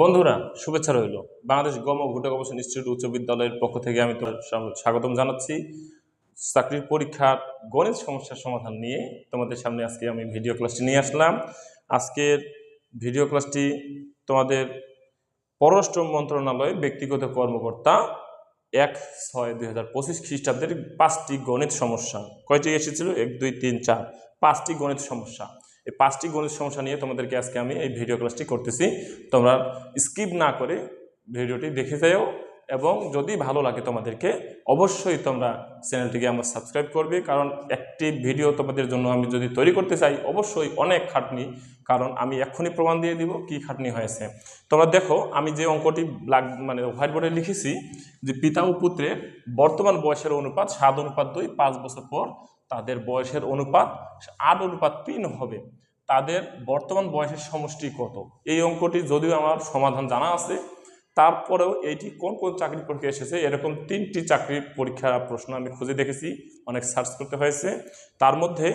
বন্ধুরা, শুভেচ্ছা রইল। বাংলাদেশ গম ও ভুট্টা গবেষণা ইনস্টিটিউট উচ্চ বিদ্যালয়ের পক্ষ থেকে আমি তোমার স্বাগতম জানাচ্ছি। চাকরির পরীক্ষার গণিত সমস্যার সমাধান নিয়ে তোমাদের সামনে আজকে আমি ভিডিও ক্লাসটি নিয়ে আসলাম। আজকের ভিডিও ক্লাসটি তোমাদের পররাষ্ট্র মন্ত্রণালয় ব্যক্তিগত কর্মকর্তা এক ছয় দুই হাজার পঁচিশ খ্রিস্টাব্দের পাঁচটি গণিত সমস্যা। কয়টি এসেছিল? এক, দুই, তিন, চার। পাঁচটি গণিত সমস্যা। এই পাঁচটি গণিত সমস্যা নিয়ে তোমাদেরকে আজকে আমি এই ভিডিও ক্লাসটি করতেছি। তোমরা স্কিপ না করে ভিডিওটি দেখে যাও এবং যদি ভালো লাগে তোমাদেরকে, অবশ্যই তোমরা চ্যানেলটিকে আমার সাবস্ক্রাইব করবে। কারণ একটি ভিডিও তোমাদের জন্য আমি যদি তৈরি করতে চাই, অবশ্যই অনেক খাটনি, কারণ আমি এক্ষুনি প্রমাণ দিয়ে দিব কি খাটনি হয়েছে। তোমরা দেখো, আমি যে অঙ্কটি ব্ল্যাক মানে হোয়াইট বোর্ডে লিখেছি যে পিতা ও পুত্রের বর্তমান বয়সের অনুপাত সাত অনুপাত দুই, পাঁচ বছর পর তাদের বয়সের অনুপাত, আট অনুপাত তিন হবে। তাদের বর্তমান বয়সের সমষ্টি কত? এই অঙ্কটি যদিও আমার সমাধান জানা আছে, তারপরেও এইটি কোন কোন চাকরি পরীক্ষা এসেছে, এরকম তিনটি চাকরি পরীক্ষা প্রশ্ন আমি খুঁজে দেখেছি, অনেক সার্চ করতে হয়েছে। তার মধ্যে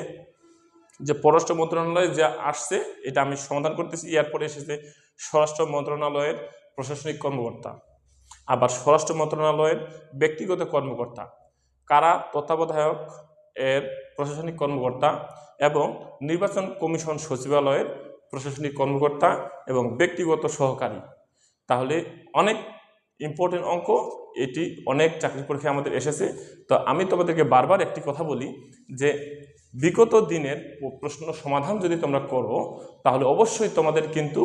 যে পররাষ্ট্র মন্ত্রণালয়ে যে আসছে, এটা আমি সমাধান করতেছি, এরপরে এসেছে স্বরাষ্ট্র মন্ত্রণালয়ের প্রশাসনিক কর্মকর্তা। আবার স্বরাষ্ট্র মন্ত্রণালয়ের ব্যক্তিগত কর্মকর্তা। কারা? তত্ত্বাবধায়ক এর প্রশাসনিক কর্মকর্তা এবং নির্বাচন কমিশন সচিবালয়ের প্রশাসনিক কর্মকর্তা এবং ব্যক্তিগত সহকারী। তাহলে অনেক ইম্পর্টেন্ট অঙ্ক, এটি অনেক চাকরি পরীক্ষা আমাদের এসেছে। তো আমি তোমাদেরকে বারবার একটি কথা বলি যে, বিগত দিনের প্রশ্ন সমাধান যদি তোমরা করো, তাহলে অবশ্যই তোমাদের কিন্তু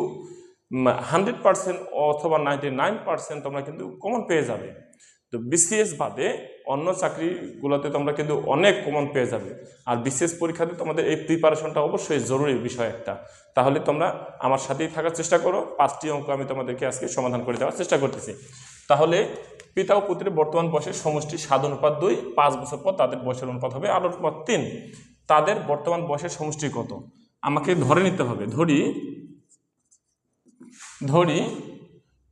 হান্ড্রেড পার্সেন্ট অথবা নাইনটি নাইন পার্সেন্ট তোমরা কিন্তু কমন পেয়ে যাবে। তো বিসিএস বাদে অন্য চাকরিগুলোতে তোমরা কিন্তু অনেক কমন পেয়ে যাবে। আর বিশেষ পরীক্ষাতে তোমাদের এই প্রিপারেশনটা অবশ্যই জরুরি বিষয় একটা। তাহলে তোমরা আমার সাথেই থাকার চেষ্টা করো, পাঁচটি অঙ্ক আমি তোমাদেরকে আজকে সমাধান করে দেওয়ার চেষ্টা করতেছি। তাহলে পিতা ও পুত্রের বর্তমান বয়সের সমষ্টি সাত অনুপাত দুই, পাঁচ বছর পর তাদের বয়সের অনুপাত হবে আট অনুপাত তিন। তাদের বর্তমান বয়সের সমষ্টি কত? আমাকে ধরে নিতে হবে। ধরি ধরি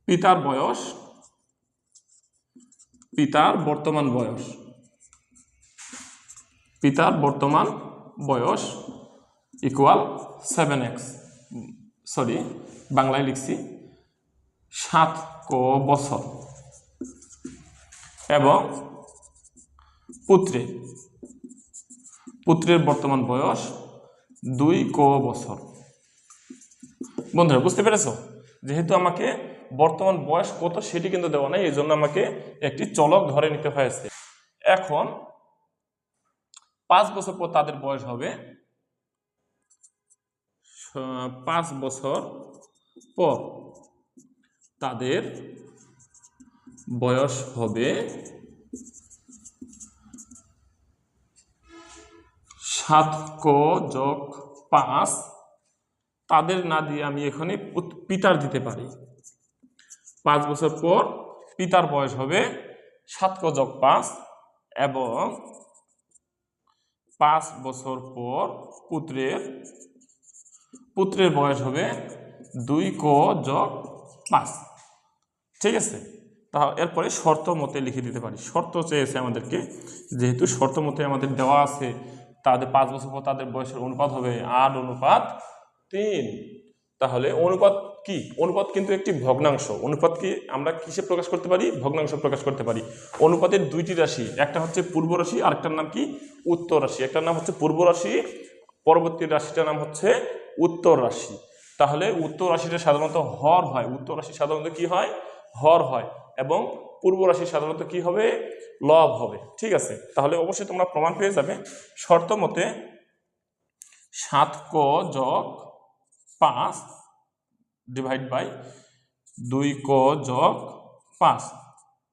পিতার বয়স পিতার বর্তমান বয়স। পিতার বর্তমান বয়স ইকুয়াল সেভেন এক্স সরি বাংলায় লিখছি সাত ক বছর। এবং পুত্রের পুত্রের বর্তমান বয়স দুই ক বছর। বন্ধুরা, বুঝতে পেরেছ? যেহেতু আমাকে বর্তমান বয়স কত সেটি কিন্তু দেওয়া নাই, এই জন্য আমাকে একটি চলক ধরে নিতে হয়েছে। এখন পাঁচ বছর পর তাদের বয়স হবে, পাঁচ বছর পর তাদের বয়স হবে সাত ক যোগ পাঁচ, তাদের না দিয়ে আমি এখানে পুত- পিতার দিতে পারি। পাঁচ বছর পর পিতার বয়স হবে সাত ক যোগ পাঁচ এবং পাঁচ বছর পর পুত্রের পুত্রের বয়স হবে দুই ক যোগ পাঁচ। ঠিক আছে? তা এরপরে শর্ত মতে লিখে দিতে পারি। শর্ত চেয়েছে আমাদেরকে, যেহেতু শর্ত মতে আমাদের দেওয়া আছে, তাদের পাঁচ বছর পর তাদের বয়সের অনুপাত হবে আট অনুপাত তিন। তাহলে অনুপাত কি? অনুপাত কিন্তু একটি ভগ্নাংশ। অনুপাত কি আমরা কিসে প্রকাশ করতে পারি? ভগ্নাংশ প্রকাশ করতে পারি। অনুপাতের দুইটি রাশি, একটা হচ্ছে পূর্ব রাশি, আরেকটার নাম কি? উত্তর রাশি। একটার নাম হচ্ছে পূর্ব রাশি, পরবর্তী রাশিটার নাম হচ্ছে উত্তর রাশি। তাহলে উত্তর রাশিটা সাধারণত হর হয়। উত্তর রাশি সাধারণত কি হয়? হর হয়। এবং পূর্ব রাশি সাধারণত কি হবে? লব হবে। ঠিক আছে? তাহলে অবশ্যই তোমরা প্রমাণ পেয়ে যাবে। শর্ত মতে সাত ক যোগ পাঁচ ডিভাইড বাই দুই ক যোগ পাঁচ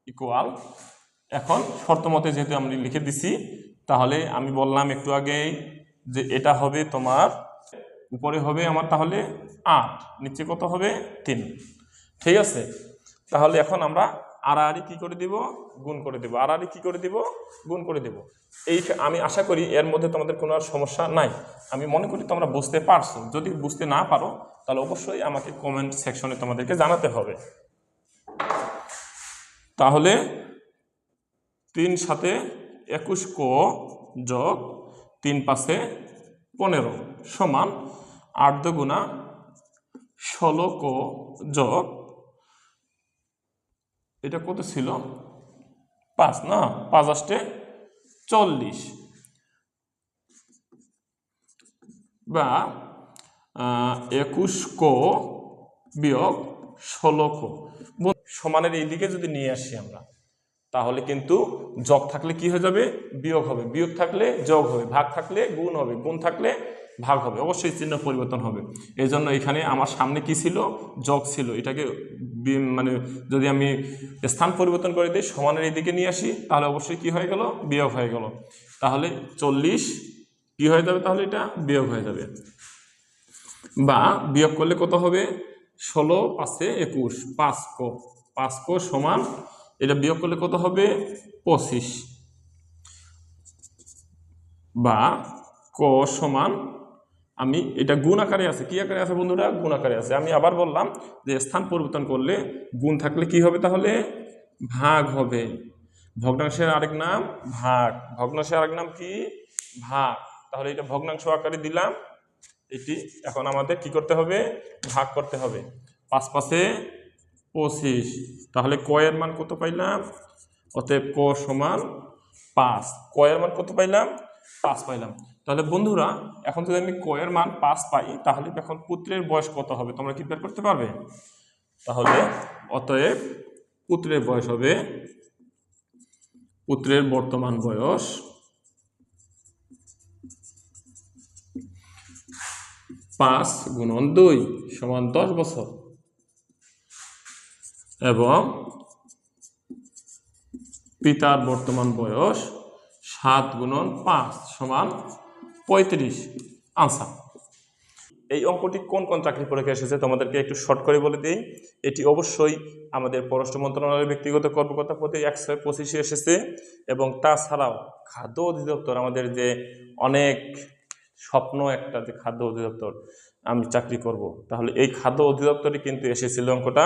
ইকুয়াল এখন শর্ত যেহেতু আমি লিখে দিছি, তাহলে আমি বললাম একটু আগেই যে এটা হবে তোমার, উপরে হবে আমার তাহলে আট, নিচে কত হবে তিন। ঠিক আছে? তাহলে এখন আমরা আড়াআড়ি কি করে দিব? গুণ করে দেব। আড়াআড়ি কি করে দিব? গুণ করে দেব। এই আমি আশা করি এর মধ্যে তোমাদের কোনো আর সমস্যা নাই। আমি মনে করি তোমরা বুঝতে পারছ। যদি বুঝতে না পারো তাহলে অবশ্যই আমাকে কমেন্ট সেকশনে তোমাদেরকে জানাতে হবে। তাহলে তিন সাথে একুশ ক যোগ তিন পাশে পনেরো সমান আট দুগুণা ষোলো ক যোগ, এটা কত ছিল? পাঁচ, না? পাঁচ আষ্টে চল্লিশ। বা একুশ কো বিয়োগ ষোলো কো। সমানের এই দিকে যদি নিয়ে আসি আমরা, তাহলে কিন্তু যোগ থাকলে কি হয়ে যাবে? বিয়োগ হবে। বিয়োগ থাকলে যোগ হবে। ভাগ থাকলে গুণ হবে। গুণ থাকলে ভাগ হবে। অবশ্যই চিহ্ন পরিবর্তন হবে। এই জন্য এখানে আমার সামনে কি ছিল? যোগ ছিল। এটাকে মানে যদি আমি স্থান পরিবর্তন করে দিই, সমানের এই দিকে নিয়ে আসি, তাহলে অবশ্যই কি হয়ে গেল? বিয়োগ হয়ে গেল। তাহলে চল্লিশ কি হয়ে যাবে তাহলে এটা? বিয়োগ হয়ে যাবে। বা বিয়োগ করলে কত হবে? ষোলো পাঁচে একুশ। পাঁচ কো পাঁচ কো সমান, এটা বিয়োগ করলে কত হবে? পঁচিশ। বা ক সমান, আমি এটা গুণ আকারে আছে। কি আকারে আছে বন্ধুরা? গুণ আকারে আছে। আমি আবার বললাম যে স্থান পরিবর্তন করলে গুণ থাকলে কি হবে তাহলে? ভাগ হবে। ভগ্নাংশের আরেক নাম ভাগ। ভগ্নাংশের আরেক নাম কি? ভাগ। তাহলে এটা ভগ্নাংশ আকারে দিলাম। এটি এখন আমাদের কি করতে হবে? ভাগ করতে হবে। পাঁচ পাশে পঁচিশ। তাহলে কয়ের মান কত পাইলাম? অতএব ক সমান পাঁচ। কয়ের মান কত পাইলাম? পাঁচ পাইলাম। তাহলে বন্ধুরা, এখন যদি আমি কয়ের মান পাঁচ পাই, তাহলে এখন পুত্রের বয়স কত হবে? তোমরা কি বের করতে পারবে? তাহলে অতএব পুত্রের বয়স হবে, পুত্রের বর্তমান বয়স পাঁচ গুণন দুই সমান দশ বছর। এবং পিতার বর্তমান বয়স সাত গুণন পাঁচ সমান পঁয়ত্রিশ। আনসার। এই অঙ্কটি কোন কোন চাকরি পরীক্ষা এসেছে তোমাদেরকে একটু শর্ট করে বলে দিই। এটি অবশ্যই আমাদের পররাষ্ট্র মন্ত্রণালয়ের ব্যক্তিগত কর্মকর্তা প্রতি একশো পঁচিশে এসেছে এবং তাছাড়াও খাদ্য অধিদপ্তর আমাদের যে অনেক স্বপ্ন একটা যে খাদ্য অধিদপ্তর, আমি চাকরি করব। তাহলে এই খাদ্য অধিদপ্তরে কিন্তু এসেছিল অঙ্কটা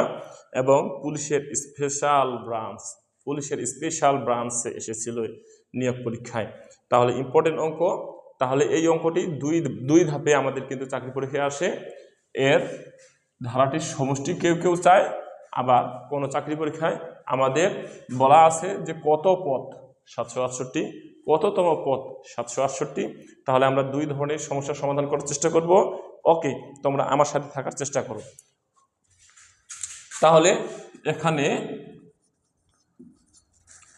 এবং পুলিশের স্পেশাল ব্রাঞ্চ পুলিশের স্পেশাল ব্রাঞ্চে এসেছিল নিয়োগ পরীক্ষায়। তাহলে ইম্পর্টেন্ট অঙ্ক, তাহলে এই অঙ্কটি দুই দুই ধাপে আমাদের কিন্তু চাকরি পরীক্ষায় আসে। এর ধারাটির সমষ্টি কেউ কেউ চায়, আবার কোনো চাকরি পরীক্ষায় আমাদের বলা আছে যে কত পথ সাতশো আটষট্টি কততম পথ? সাতশো আটষট্টি। তাহলে আমরা দুই ধরনের সমস্যার সমাধান করার চেষ্টা করব। ওকে, তোমরা আমার সাথে থাকার চেষ্টা করো। তাহলে এখানে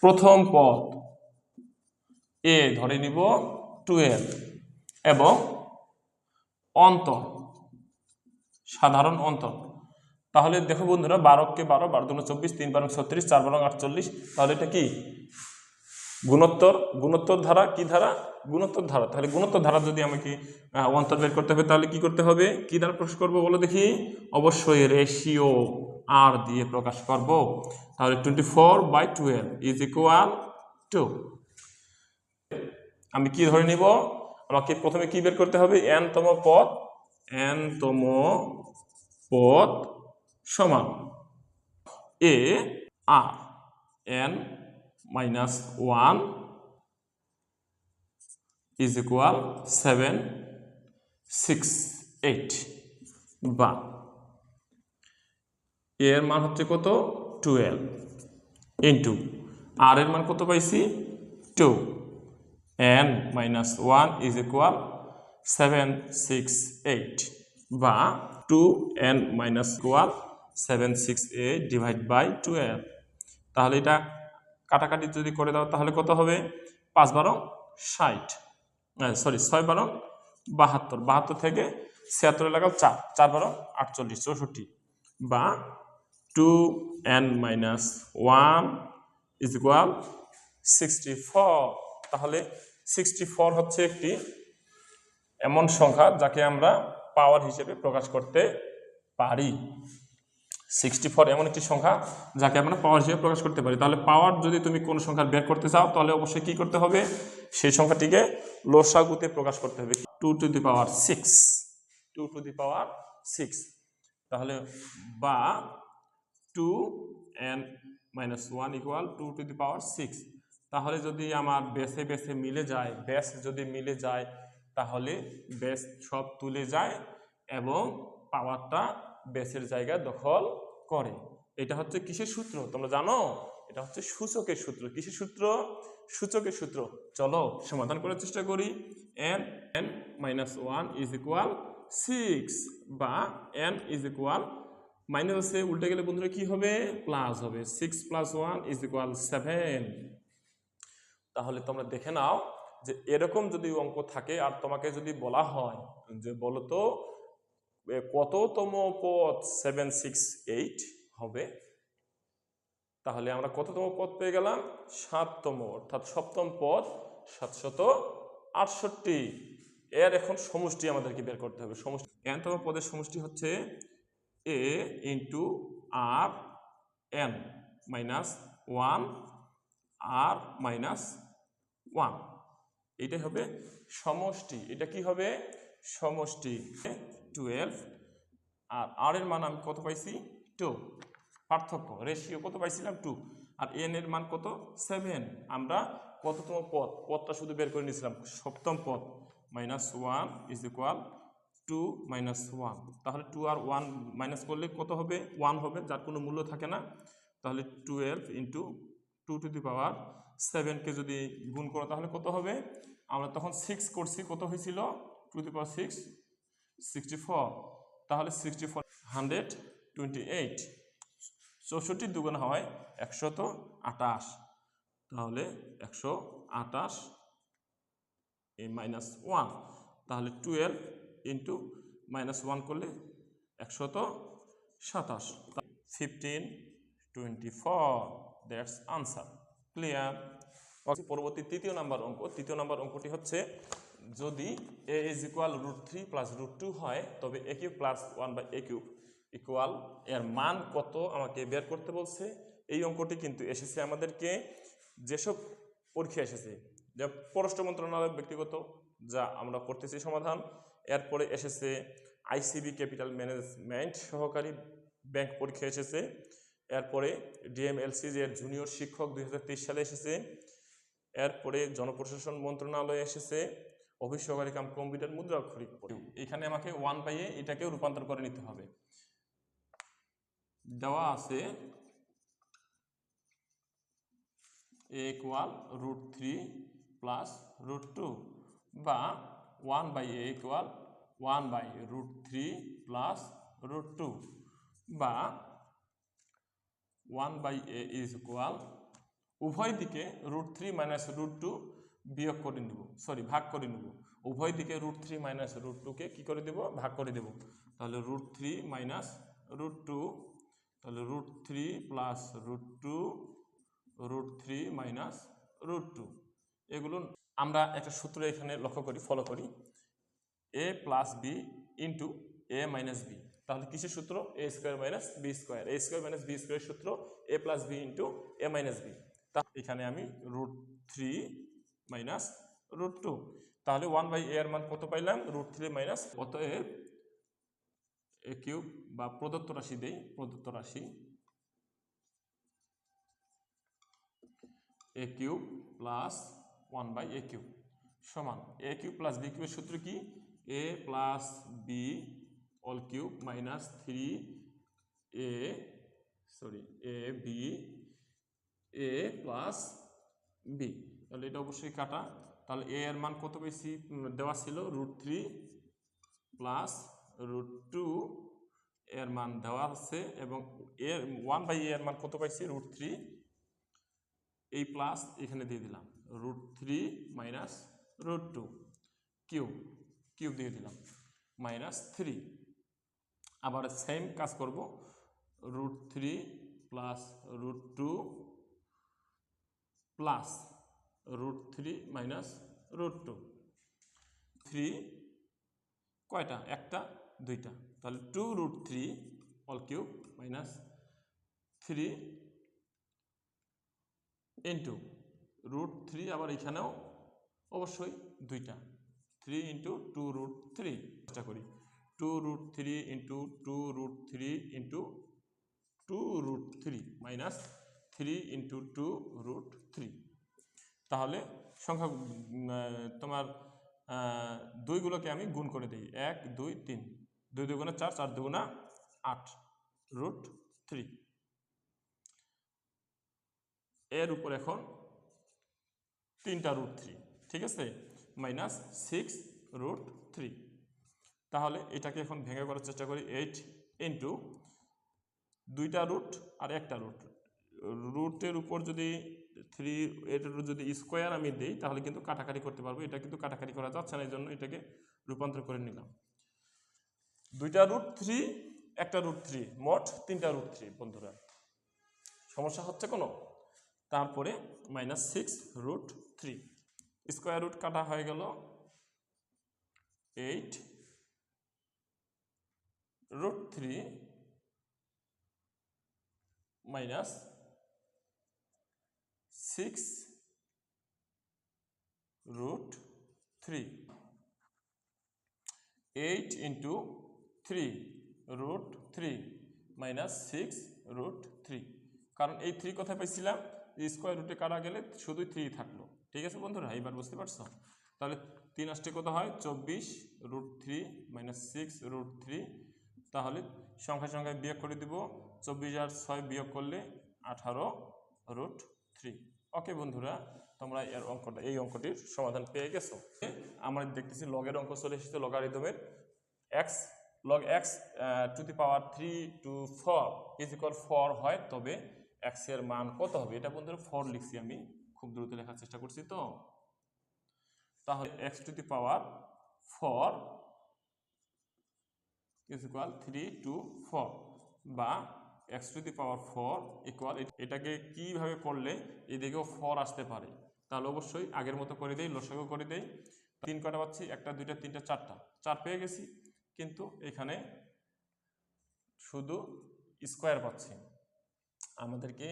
প্রথম পথ এ ধরে নিব টুয়েলভ এবং অন্তর, সাধারণ অন্তর। তাহলে দেখো বন্ধুরা, বারোকে বারো বারো দুনো চব্বিশ, তিন বারো ছত্রিশ, চার বারো আটচল্লিশ। তাহলে এটা কি? গুণোত্তর গুণোত্তর ধারা কি ধারা? গুণোত্তর ধারা। তাহলে গুণোত্তর ধারা যদি আমাকে অন্তর বের করতে হবে, তাহলে কি করতে হবে? কি দ্বারা প্রকাশ করব বলো দেখি? অবশ্যই রেশিও আর দিয়ে প্রকাশ করব। তাহলে twenty four by twelve is equal to আমি কি ধরে নিব? আমাকে প্রথমে কি বের করতে হবে? এন তম পদ এন তম পদ সমান a r n minus one is equal seven six eight বা এর মান হচ্ছে কত? টুয়েলভ ইন্টু আর এর মান কত পাইছি? Two n minus one is equal seven six eight বা two n minus one seven six eight divide by twelve তাহলে এটা কাটাকাটি যদি করে দাও, তাহলে কত হবে? পাঁচ বারো ষাট। সরি ছয় বারো বাহাত্তর। বাহাত্তর থেকে ছিয়াত্তর লাগাও চার। চার বারো আটচল্লিশ, চৌষট্টি। বা two n minus one is equal sixty four. তাহলে সিক্সটি ফোর হচ্ছে একটি এমন সংখ্যা যাকে আমরা পাওয়ার হিসেবে প্রকাশ করতে পারি। সিক্সটি ফোর এমন একটি সংখ্যা যাকে আমরা পাওয়ার হিসেবে প্রকাশ করতে পারি। তাহলে পাওয়ার যদি তুমি কোনো সংখ্যা বের করতে চাও, তাহলে অবশ্যই কী করতে হবে? সেই সংখ্যাটিকে লোসাগুতে প্রকাশ করতে হবে। Two to the power six two to the power six তাহলে বা two n minus one equal two to the power six তাহলে যদি আমার বেসে বেসে মিলে যায় বেস যদি মিলে যায়, তাহলে বেস সব তুলে যায় এবং পাওয়ারটা বেসের জায়গা দখল করে। এটা হচ্ছে কিসের সূত্র? তোমরা জানো? এটা হচ্ছে সূচকের সূত্র। কিসের সূত্র? সূচকের সূত্র। চলো সমাধান করার চেষ্টা করি। N n minus one is equal six বা এন ইজ ইকুয়াল মাইনাস আছে উল্টে গেলে বন্ধুরা কি হবে? প্লাস হবে। Six plus one is equal seven তাহলে তোমরা দেখে নাও যে এরকম যদি অঙ্ক থাকে আর তোমাকে যদি বলা হয়, যে বলো তো এ কততম পদ সেভেন সিক্স এইট হবে? তাহলে আমরা কততম পদ পেয়ে গেলাম? সাততম, অর্থাৎ সপ্তম পদ সাতশত আটষট্টি। এর এখন সমষ্টি আমাদেরকে বের করতে হবে। সমষ্টি, এনতম পদের সমষ্টি হচ্ছে a into r n minus one r minus one এটাই হবে সমষ্টি। এটা কি হবে? সমষ্টি। টুয়েলভ আর আর এর মান আমি কত পাইছি? টু পার্থক্য রেশিও কত পাইছিলাম? টু আর এন এর মান কত? সেভেন আমরা কততম পদ, পদটা শুধু বের করে নিয়েছিলাম, সপ্তম পদ minus one is equal two minus one তাহলে টু আর ওয়ান মাইনাস করলে কত হবে? ওয়ান হবে, যার কোনো মূল্য থাকে না। তাহলে twelve into two to the power সেভেনকে যদি গুণ করো, তাহলে কত হবে? আমরা তখন সিক্স করছি, কত হয়েছিল? To the power six sixty four তাহলে sixty four hundred twenty eight চৌষট্টি দুগুণ হয় একশত আটাশ তাহলে একশো আটাশ এই মাইনাস ওয়ান তাহলে টুয়েলভ ইন্টু মাইনাস ওয়ান করলে একশত সাতাশ fifteen twenty four that's answer clear পরবর্তী তৃতীয় নাম্বার অঙ্ক, তৃতীয় নাম্বার অঙ্কটি হচ্ছে যদি a is equal root three plus root two হয়, তবে a cube plus one by a cube equal এর মান কত আমাকে বের করতে বলছে? এই অঙ্কটি কিন্তু এসেছে আমাদেরকে যেসব পরীক্ষা এসেছে, যা পররাষ্ট্র মন্ত্রণালয় ব্যক্তিগত, যা আমরা করতেছি সমাধান, এরপরে এসেছে আইসিবি ক্যাপিটাল ম্যানেজমেন্ট সহকারী ব্যাংক পরীক্ষা এসেছে, এরপরে ডিএমএলসি এর জুনিয়র শিক্ষক দু হাজার তেইশ সালে এসেছে, এরপরে জনপ্রশাসন মন্ত্রণালয়ে এসেছে অফিস সহকারী কাম কম্পিউটার মুদ্রাক্ষরিক এখানে আমাকে ওয়ান বাই এ এটাকেও রূপান্তর করে নিতে হবে। দেওয়া আছে a root three plus root two বা one by a one by root three plus root two বা ওয়ান বাই এ ইজ উভয় দিকে root three minus root two বিয়োগ করে নেব সরি ভাগ করে নেব। উভয় দিকে রুট থ্রি মাইনাস রুট টুকে কী করে দেব? ভাগ করে দেব। তাহলে root three minus root two তাহলে root three plus root two root three minus root two এগুলো আমরা একটা সূত্র এখানে লক্ষ্য করি ফলো করি। A plus b into a minus b তাহলে কিসের সূত্র? A square minus b square a square minus b স্কোয়ারের সূত্র a plus b into a minus b তা এখানে আমি root three minus root two তাহলে ওয়ান বাই এ এর মান কত পাইলাম? রুট থ্রি মাইনাস অতএব এ কিউব বা প্রদত্ত রাশি দেই, প্রদত্ত রাশি। A cube plus one by a cube সমান। এ কিউব প্লাস বি কিউবের সূত্র কি? A plus b all cube minus three a sorry a b a plus b তাহলে এটা অবশ্যই কাটা। তাহলে এ এর মান কত বেশি দেওয়া ছিল root three plus root two এর মান দেওয়া আছে এবং এর ওয়ান বাই এ এর মান কত পাইছি? রুট থ্রি এই প্লাস এখানে দিয়ে দিলাম। Root three minus root two cube cube দিয়ে দিলাম। মাইনাস থ্রি আবার সেম কাজ করব। Root three plus root two plus root three minus root two three কয়টা? একটা, দুইটা। তাহলে two root three all cube minus three into root three আবার এখানেও অবশ্যই দুইটা। Three into two root three চেষ্টা করি। Two root three into two root three into two root three minus three into two root three তাহলে সংখ্যা তোমার দুইগুলোকে আমি গুণ করে দিই। এক, দুই, তিন। দুই দুগুণা চার চার দুগুণা আট। Root three. এর উপর এখন তিনটা রুট থ্রি, ঠিক আছে? Minus six root three. তাহলে এটাকে এখন ভেঙে করার চেষ্টা করি, এইট ইন্টু দুইটা রুট আর একটা রুট। রুটের উপর যদি থ্রি এটার যদি স্কোয়ার আমি দিই, তাহলে কিন্তু কাটাকাটি করতে পারব। এটা কিন্তু কাটাকাটি করা যাচ্ছে না এই জন্য এটাকে রূপান্তর করে নিলাম। দুইটা রুট থ্রি, একটা রুট থ্রি, মোট তিনটা রুট থ্রি, বন্ধুরা। সমস্যা হচ্ছে কোনো? তারপরে minus six root three. Square root কাটা হয়ে গেল eight root three minus six root three. Eight into three root three minus six root three. কারণ এই থ্রি কোথায় পাইছিলাম স্কোয়ার রুটে কাটা গেলে শুধুই থ্রি থাকল। ঠিক আছে বন্ধুরা এবার বুঝতে পারছ? তাহলে তিন আসতে কত হয়? চব্বিশ root three minus six root three. তাহলে সংখ্যা সংখ্যায় বিয়োগ করে দিব, চব্বিশ আর ছয় বিয়োগ করলে আঠারো রুট থ্রি। ওকে বন্ধুরা, তোমরা এর অঙ্কটা, এই অঙ্কটির সমাধান পেয়ে গেছো। আমরা দেখতেছি লগের অঙ্ক চলে এসেছে লগারিদমের x log x to the power three two four is equal four হয়, তবে এক্সের মান কত হবে? এটা বন্ধুরা ফোর লিখছি আমি, খুব দ্রুত লেখার চেষ্টা করছি তো। তাহলে x to the power four is three two four বা x to the power four equal এটাকে কীভাবে করলে এদিকেও ফোর আসতে পারে? তাহলে অবশ্যই আগের মতো করে দেই, লসাগু করে দেই। তিন কটা পাচ্ছি, একটা, দুইটা, তিনটা, চারটা। চার পেয়ে গেছি, কিন্তু এখানে শুধু স্কোয়ার পাচ্ছি। আমাদেরকে,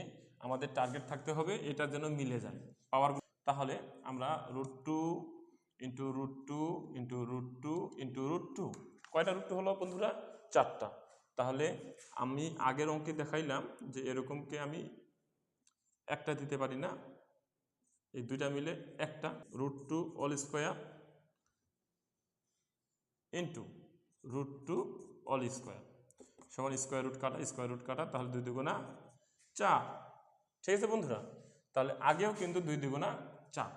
আমাদের টার্গেট থাকতে হবে এটা যেন মিলে যায়। পাওয়ার তাহলে আমরা root two into root two into root two into root two কয়টা রুট টু হলো বন্ধুরা? চারটা। তাহলে আমি আগের অঙ্কে দেখাইলাম যে এরকমকে আমি একটা দিতে পারি না। এই দুইটা মিলে একটা root two all square into root two all square সমান স্কোয়ার রুট কাটা স্কোয়ার রুট কাটা, তাহলে দুই দুগুণা চার। ঠিক আছে বন্ধুরা? তাহলে আগেও কিন্তু দুই দুগুণা চার।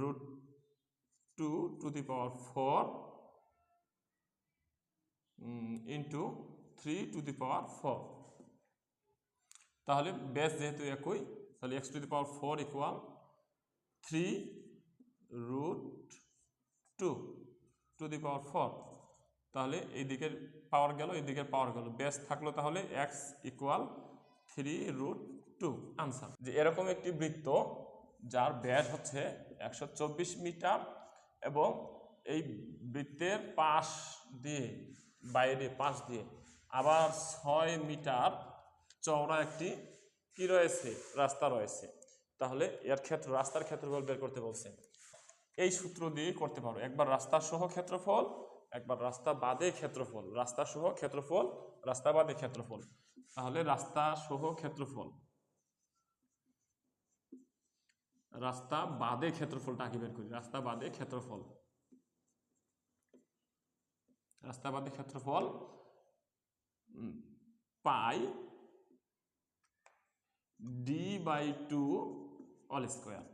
Root two to the power four into three to the power four তাহলে বেস যেহেতু একই, তাহলে x to the power four equal three root two to the power four তাহলে এই দিকের পাওয়ার গেল, এই দিকের পাওয়ার গেল। বেস থাকল তাহলে x equal three root two answer যে এরকম একটি বৃত্ত, যার ব্যাস হচ্ছে একশো চব্বিশ মিটার এবং এই বৃত্তের পাশ দিয়ে, বাইরে পাশ দিয়ে আবার ছয় মিটার চওড়া একটি কি রয়েছে? রাস্তা রয়েছে। তাহলে এর ক্ষেত্র, রাস্তার ক্ষেত্রফল বের করতে বলছে। এই সূত্র দিয়ে করতে পারো। একবার রাস্তা সহ ক্ষেত্রফল, একবার রাস্তা বাদে ক্ষেত্রফল। রাস্তা সহ ক্ষেত্রফল, রাস্তা বাদে ক্ষেত্রফল। তাহলে রাস্তা সহ ক্ষেত্রফল, রাস্তা বাদে ক্ষেত্রফলটা আগে বের করি। রাস্তা বাদে ক্ষেত্রফল, রাস্তা বাদে ক্ষেত্রফল pi d by two all square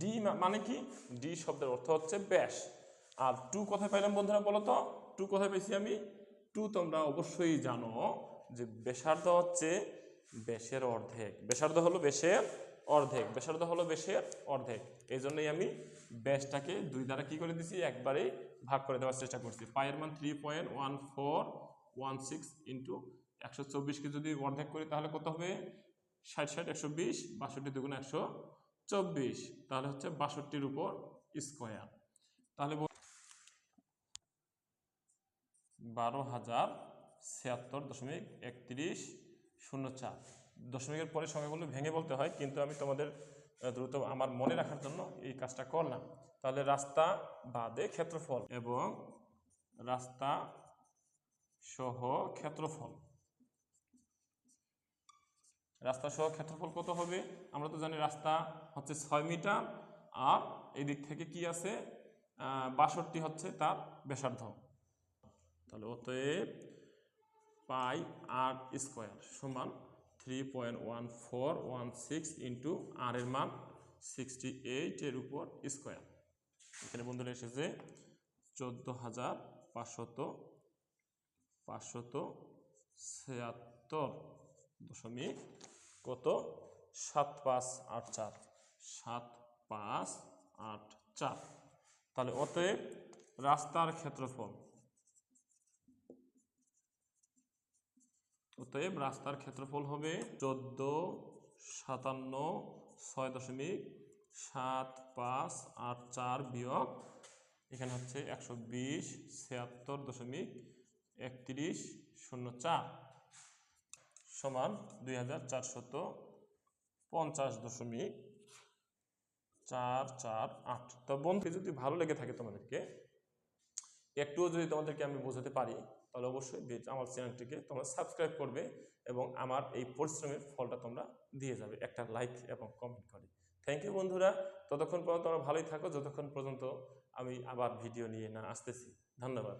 d মানে কি? ডি শব্দের অর্থ হচ্ছে ব্যাস। আর টু কোথায় পাইলাম বন্ধুরা বলো তো? টু কোথায় পেয়েছি আমি? টু তোমরা অবশ্যই জানো যে ব্যাসার্ধ হচ্ছে ব্যাসের অর্ধেক। ব্যাসার্ধ হলো ব্যাসের অর্ধেক। ব্যাসার্ধ হলো ব্যাসের অর্ধেক। এই জন্যই আমি ব্যাসটাকে দুই দ্বারা কি করে দিছি? একবারেই ভাগ করে দেওয়ার চেষ্টা করছি। পায়ের মান three point one four one six into একশো চব্বিশকে যদি অর্ধেক করি, তাহলে কত হবে? ষাট ষাট, একশো বিশ, বাষট্টি দুগুণ একশো চব্বিশ। তাহলে হচ্ছে বাষট্টির উপর স্কোয়ার তাহলে বারো হাজার ছিয়াত্তর দশমিক একত্রিশ শূন্য চার। দশমিকের পরে সংখ্যাগুলো ভেঙে বলতে হয়, কিন্তু আমি তোমাদের দ্রুত আমার মনে রাখার জন্য এই কাজটা করলাম। তাহলে রাস্তা বাদে ক্ষেত্রফল এবং রাস্তা সহ ক্ষেত্রফল। রাস্তা সহ ক্ষেত্রফল কত হবে? আমরা তো জানি রাস্তা হচ্ছে ছয় মিটার, আর এই দিক থেকে কি আছে? বাষট্টি হচ্ছে তার ব্যাসার্ধ। তাহলে অতএব পাই আর স্কোয়ার সমান three point one four one six into r এর মান সিক্সটি এইটের উপর স্কোয়ার। এখানে বন্ধুরা এসেছে চোদ্দ হাজার পাঁচশত পাঁচশত ছিয়াত্তর দশমিক কত? সাত পাঁচ আট চার। সাত পাঁচ আট চার। তাহলে অতএব রাস্তার ক্ষেত্রফল। অতএব রাস্তার ক্ষেত্রফল হবে চোদ্দ সাতান্ন ছয় দশমিক সাত পাঁচ আট চার বিয়োগ, এখানে হচ্ছে একশো বিশ ছিয়াত্তর দশমিক একত্রিশ শূন্য চার সমান দুই হাজার চারশত পঞ্চাশ দশমিক চার চার আট। তো বন্ধু, যদি ভালো লেগে থাকে তোমাদেরকে, একটুও যদি তোমাদেরকে আমি বোঝাতে পারি, তাহলে অবশ্যই আমার চ্যানেলটিকে তোমরা সাবস্ক্রাইব করবে এবং আমার এই পরিশ্রমের ফলটা তোমরা দিয়ে যাবে একটা লাইক এবং কমেন্ট করে। থ্যাংক ইউ বন্ধুরা, ততক্ষণ পর্যন্ত তোমরা ভালোই থাকো, যতক্ষণ পর্যন্ত আমি আবার ভিডিও নিয়ে না আসতেছি। ধন্যবাদ।